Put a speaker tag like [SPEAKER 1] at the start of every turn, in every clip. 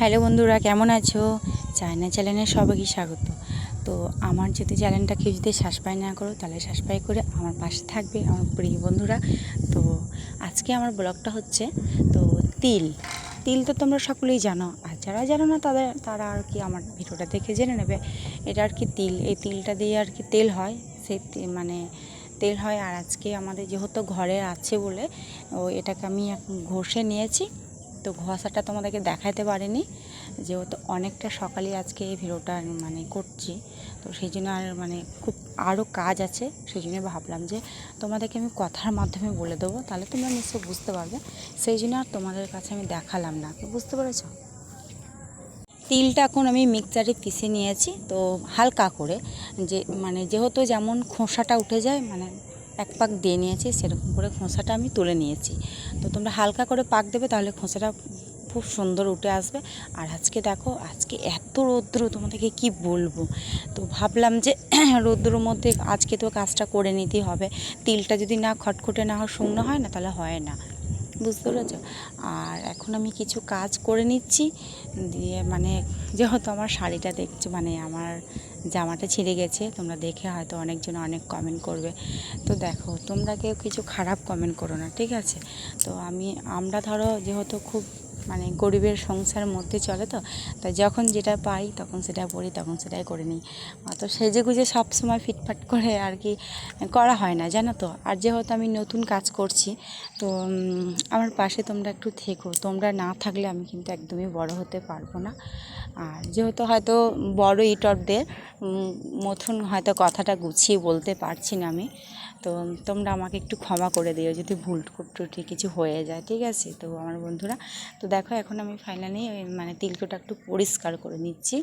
[SPEAKER 1] Hello বন্ধুরা, কেমন আছো? চায়না চ্যানেলে সবাইকে স্বাগত। তো আমার যদি চ্যানেলটা কেউ যদি সাবস্ক্রাইব না করো, তাহলে সাবস্ক্রাইব করে আমার পাশে থাকবে আমার প্রিয় বন্ধুরা। তো আজকে আমার ব্লগটা হচ্ছে, তো তিল। তিল তো তোমরা সকলেই জানো, আর যারা জানো না তাদের, তারা আর কি আমার ভিডিওটা দেখে জেনে নেবে। এটা আর কি তিল, এই তিলটা দিয়ে আর কি তেল হয়। সেই মানে তেল হয়। আর আজকে আমাদের যেহেতু ঘরে আছে বলে, ও এটাকে আমি ঘষে নিয়েছি। তো ঘষাটা তোমাদেরকে দেখাতে পারিনি, যেহেতু অনেকটা সকালে আজকে এই ভিডিওটা মানে করছি, তো সেই জন্য আর মানে খুব আরও কাজ আছে, সেই জন্য ভাবলাম যে তোমাদেরকে আমি কথার মাধ্যমে বলে দেবো, তাহলে তোমরা নিশ্চয়ই বুঝতে পারবে, সেই জন্য আর তোমাদের কাছে আমি দেখালাম না বুঝতে পেরেছ? তিলটা এখন আমি মিক্সারে পিষে নিয়েছি, তো হালকা করে, যে মানে যেহেতু যেমন খোসাটা উঠে যায় মানে এক পাক দিয়ে নিয়েছি, সেরকম করে খোসাটা আমি তুলে নিয়েছি। তো তোমরা হালকা করে পাক দেবে, তাহলে খোসাটা খুব সুন্দর উঠে আসবে। আর আজকে দেখো, আজকে এত রৌদ্র, তোমাদেরকে কি বলব? তো ভাবলাম যে রৌদ্রর মধ্যে আজকে তো কাজটা করে নিতেই হবে। তিলটা যদি না খটখটে না হয়, শুকনো হয় না, তাহলে হয় না। বুঝতে পেরেছ? আর এখন আমি কিছু কাজ করে নিচ্ছি, দিয়ে মানে যেহেতু আমার শাড়িটা দেখছ মানে আমার জামাটা ছিঁড়ে গেছে, তোমরা দেখে হয়তো অনেকজন অনেক কমেন্ট করবে। তো দেখো, তোমরা কেউ কিছু খারাপ কমেন্ট করো না, ঠিক আছে? তো আমি, আমরা ধরো যেহেতু খুব মানে গরিবের সংসার মধ্যে চলে তো তাই যখন যেটা পাই তখন সেটা পড়ি, তখন সেটাই করে নিই। তো সেজে গুজে সব সময় ফিটফাট করে আর কি করা হয় না, জানো তো? আর যেহেতু আমি নতুন কাজ করছি, তো আমার পাশে তোমরা একটু থেকো। তোমরা না থাকলে আমি কিন্তু একদমই বড় হতে পারব না। আর যেহেতু হয়তো বড় ইটরদের মতন হয়তো কথাটা গুছিয়ে বলতে পারছি না আমি। তো তোমরা আমাকে একটু ক্ষমা করে দিও যদি ভুল টুটি কিছু হয়ে যায়, ঠিক আছে? তো আমার বন্ধুরা, তো দেখো এখন আমি ফাইনালি মানে তিলকোটা একটু পরিষ্কার করে নিচ্ছি।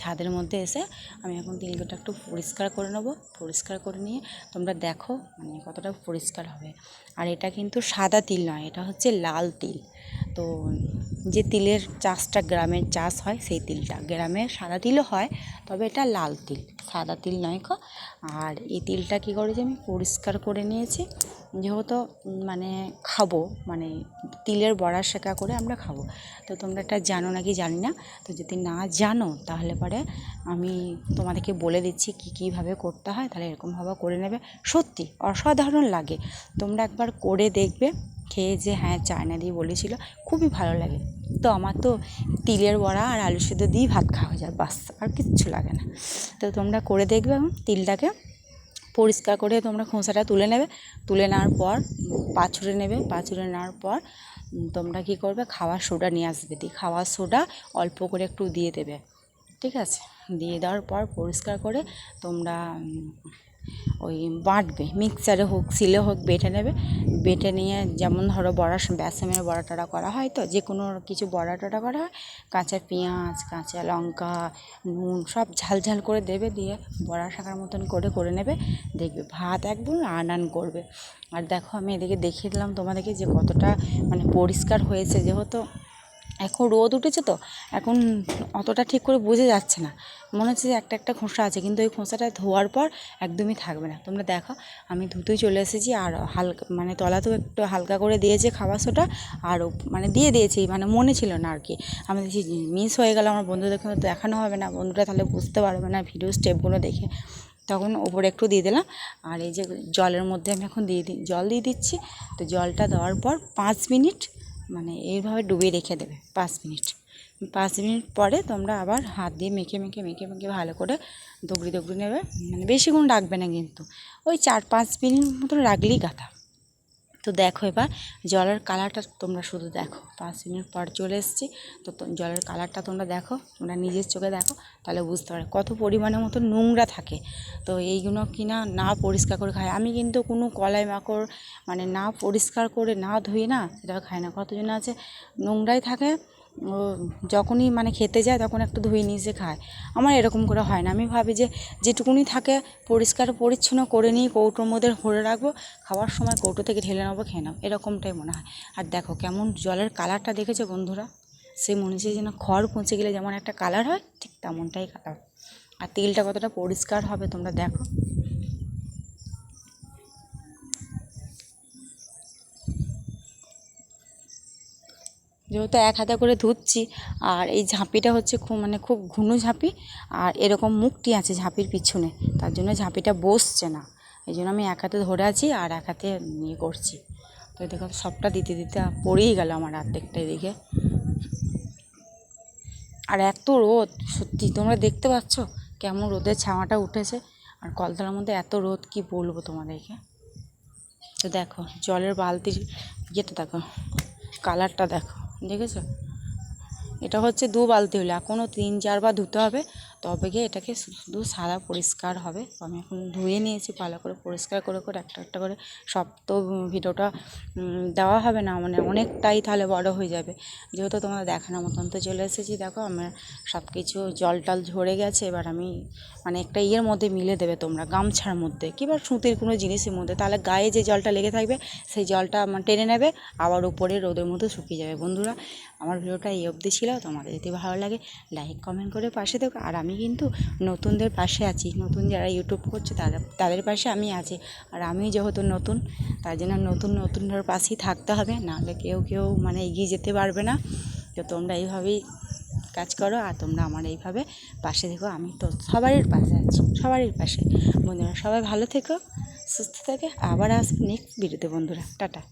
[SPEAKER 1] ছাদের মধ্যে এসে আমি এখন তিলকোটা একটু পরিষ্কার করে নেব। পরিষ্কার করে নিয়ে তোমরা দেখো মানে কতটা পরিষ্কার হবে। আর এটা কিন্তু সাদা তিল নয়, এটা হচ্ছে লাল তিল। তো যে তিলের চাষটা গ্রামের চাষ হয়, সেই তিলটা। গ্রামে সাদা তিলও হয়, তবে এটা লাল তিল, সাদা তিল নয় কো আর এই তিলটা কী করেছি আমি? পরিষ্কার করে নিয়েছি। যেহেতু মানে খাব মানে তিলের বড়া শেখা করে আমরা খাব। তো তোমরা এটা জানো নাকি জানি না? তো যদি না জানো, তাহলে পরে আমি তোমাদেরকে বলে দিচ্ছি কী, কীভাবে করতে হয়। তাহলে এরকমভাবে করে নেবে। সত্যি, অসাধারণ লাগে। তোমরা একবার করে দেখবে। খেয়ে যে হ্যাঁ চায়না দিয়ে বলেছিল, খুবই ভালো লাগে। তো আমার তো তিলের বড়া আর আলু সেদ্ধ দিয়েই ভাত খাওয়া হয়ে যায়, বাস, আর কিচ্ছু লাগে না। তো তোমরা করে দেখবে এবং তিলটাকে। পরিষ্কার করে তোমরা খোসাটা তুলে নেবে। তুলে নেওয়ার পর পাছুড়ে নেবে পাছুড়ে নেওয়ার পর তোমরা কী করবে, খাওয়ার সোডা নিয়ে আসবে। দিয়ে খাওয়ার সোডা অল্প করে একটু দিয়ে দেবে। ঠিক আছে? দিয়ে দেওয়ার পর পরিষ্কার করে তোমরা ওই বাটবে মিক্সারে হোক সিলে হোক, বেটে নেবে। বেটে নিয়ে যেমন ধরো বড়া বেসমের বড়া টড়া করা হয় তো যে কোনো কিছু বড়া টড়া করা হয়, কাঁচা পেঁয়াজ, কাঁচা লঙ্কা, নুন, সব ঝাল ঝাল করে দেবে, দিয়ে বড়া শাখার মতন করে করে নেবে। দেখবে ভাত একদম আন আন করবে। আর দেখো আমি এদিকে দেখিয়ে দিলাম তোমাদেরকে যে কতটা মানে পরিষ্কার হয়েছে যেহেতু। এখন রোদ উঠেছে তো, এখন অতটা ঠিক করে বোঝা যাচ্ছে না। মনে হচ্ছে যে একটা একটা খোসা আছে, কিন্তু ওই খোসাটা ধোয়ার পর একদমই থাকবে না। তোমরা দেখো, আমি ধুতেই চলে এসেছি আর হালকা মানে তলাতেও একটু হালকা করে দিয়েছে খাবার সোটা, আর মানে দিয়ে দিয়েছি মানে মনে ছিল না আর কি। আমি দেখছি মিস হয়ে গেল, আমার বন্ধুদেরকে তো দেখানো হবে না, বন্ধুরা তাহলে বুঝতে পারবে না ভিডিও স্টেপগুলো দেখে। তখন ওপরে একটু দিয়ে দিলাম, আর এই যে জলের মধ্যে আমি এখন দিয়ে দিই জল দিয়ে দিচ্ছি। তো জলটা দেওয়ার পর পাঁচ মিনিট মানে এইভাবে ডুবিয়ে রেখে দেবে পাঁচ মিনিট। পাঁচ মিনিট পরে তোমরা আবার হাত দিয়ে মেখে মেখে মেখে মেখে ভালো করে দগড়ি দগড়ি নেবে। মানে বেশিক্ষণ রাখবে না কিন্তু। ওই চার পাঁচ মিনিট মতন রাখলেই গাথা। তো দেখো এবার জলের কালারটা তোমরা শুধু দেখো। পাঁচ মিনিট পর চলে এসছি। তো জলের কালারটা তোমরা দেখো, তোমরা নিজের চোখে দেখো, তাহলে বুঝতে পারো কত পরিমাণের মতো নোংরা থাকে। তো এইগুলো কিনা না পরিষ্কার করে খায়। আমি কিন্তু কোনো কলাই মাকড় মানে না পরিষ্কার করে না ধুয়ে না সেটা খাই না। কতজন আছে? নোংরাই থাকে ও যখনই মানে খেতে যায় তখন একটু ধুয়ে নিয়ে এসে খায়। আমার এরকম করে হয় না। আমি ভাবি যে যেটুকুনি থাকে পরিষ্কার পরিচ্ছন্ন করে নিয়ে কৌটোর মধ্যে ভরে রাখব, খাওয়ার সময় কৌটো থেকে ঢেলে নেব, খেয়ে নেব। এরকমটাই মনে হয়। আর দেখো কেমন জলের কালারটা দেখেছ বন্ধুরা? সে মনে হচ্ছে যেন খড় পচে গেলে যেমন একটা কালার হয়, ঠিক তেমনটাই কালার। আর তেলটা কতটা পরিষ্কার হবে তোমরা দেখো। যেহেতু এক হাতে করে ধুচ্ছি, আর এই ঝাঁপিটা হচ্ছে খুব মানে খুব ঘুনো ঝাঁপি, আর এরকম মুখটি আছে ঝাঁপির পিছনে, তার জন্য ঝাঁপিটা বসছে না। এই জন্য আমি এক হাতে ধরে আছি আর এক হাতে ইয়ে করছি। তো দেখো, সবটা দিতে দিতে পড়েই গেল আমার অর্ধেকটা এদিকে। আর এত রোদ, সত্যি তোমরা দেখতে পাচ্ছ কেমন রোদের ছাওয়াটা উঠেছে? আর কলতলার মধ্যে এত রোদ, কি বলব তোমাদেরকে? তো দেখো, জলের বালতির ইয়েটা দেখো কালারটা দেখো। দেখেছ? এটা হচ্ছে দু বালতি হলে এখনও তিন চারবার ধুতে হবে। তবে গিয়ে এটাকে শুধু সাদা পরিষ্কার হবে। আমি এখন ধুয়ে নিয়েছি ভালো করে, পরিষ্কার করে করে একটা একটা করে সব তো ভিডিওটা দেওয়া হবে না মানে অনেকটাই তাহলে বড় হয়ে যাবে। যেহেতু তোমাদের দেখানোর মতন তো চলে এসেছি, দেখো আমার সব কিছু জল টল ঝরে গেছে, এবার আমি মানে একটা ইয়ের মধ্যে মিলে দেবে তোমরা, গামছার মধ্যে। কিংবা সুতির কোনো জিনিসের মধ্যে, তাহলে গায়ে যে জলটা লেগে থাকবে, সেই জলটা আমার টেনে নেবে, আবার উপরে রোদের মধ্যে শুকিয়ে যাবে। বন্ধুরা, আমার ভিডিওটা এই অবধি ছিল, তোমাদের যদি ভালো লাগে, লাইক, কমেন্ট করে পাশে দেখো আর কিন্তু নতুনদের পাশে আছি। নতুন যারা ইউটিউব করছে, তারা তাদের পাশে আমি আছি। আর আমি যেহেতু নতুন, তার জন্য নতুন নতুনদের পাশেই থাকতে হবে। নাহলে কেউ কেউ মানে এগিয়ে যেতে পারবে না। তো তোমরা এইভাবেই কাজ করো আর তোমরা আমার এইভাবে পাশে থেকো। আমি তো সবারই পাশে আছি, সবারই পাশে। বন্ধুরা, সবাই ভালো থেকো, সুস্থ থাকে। আবার আসবে নেক্সট ভিডিওতে বন্ধুরা। টাটা।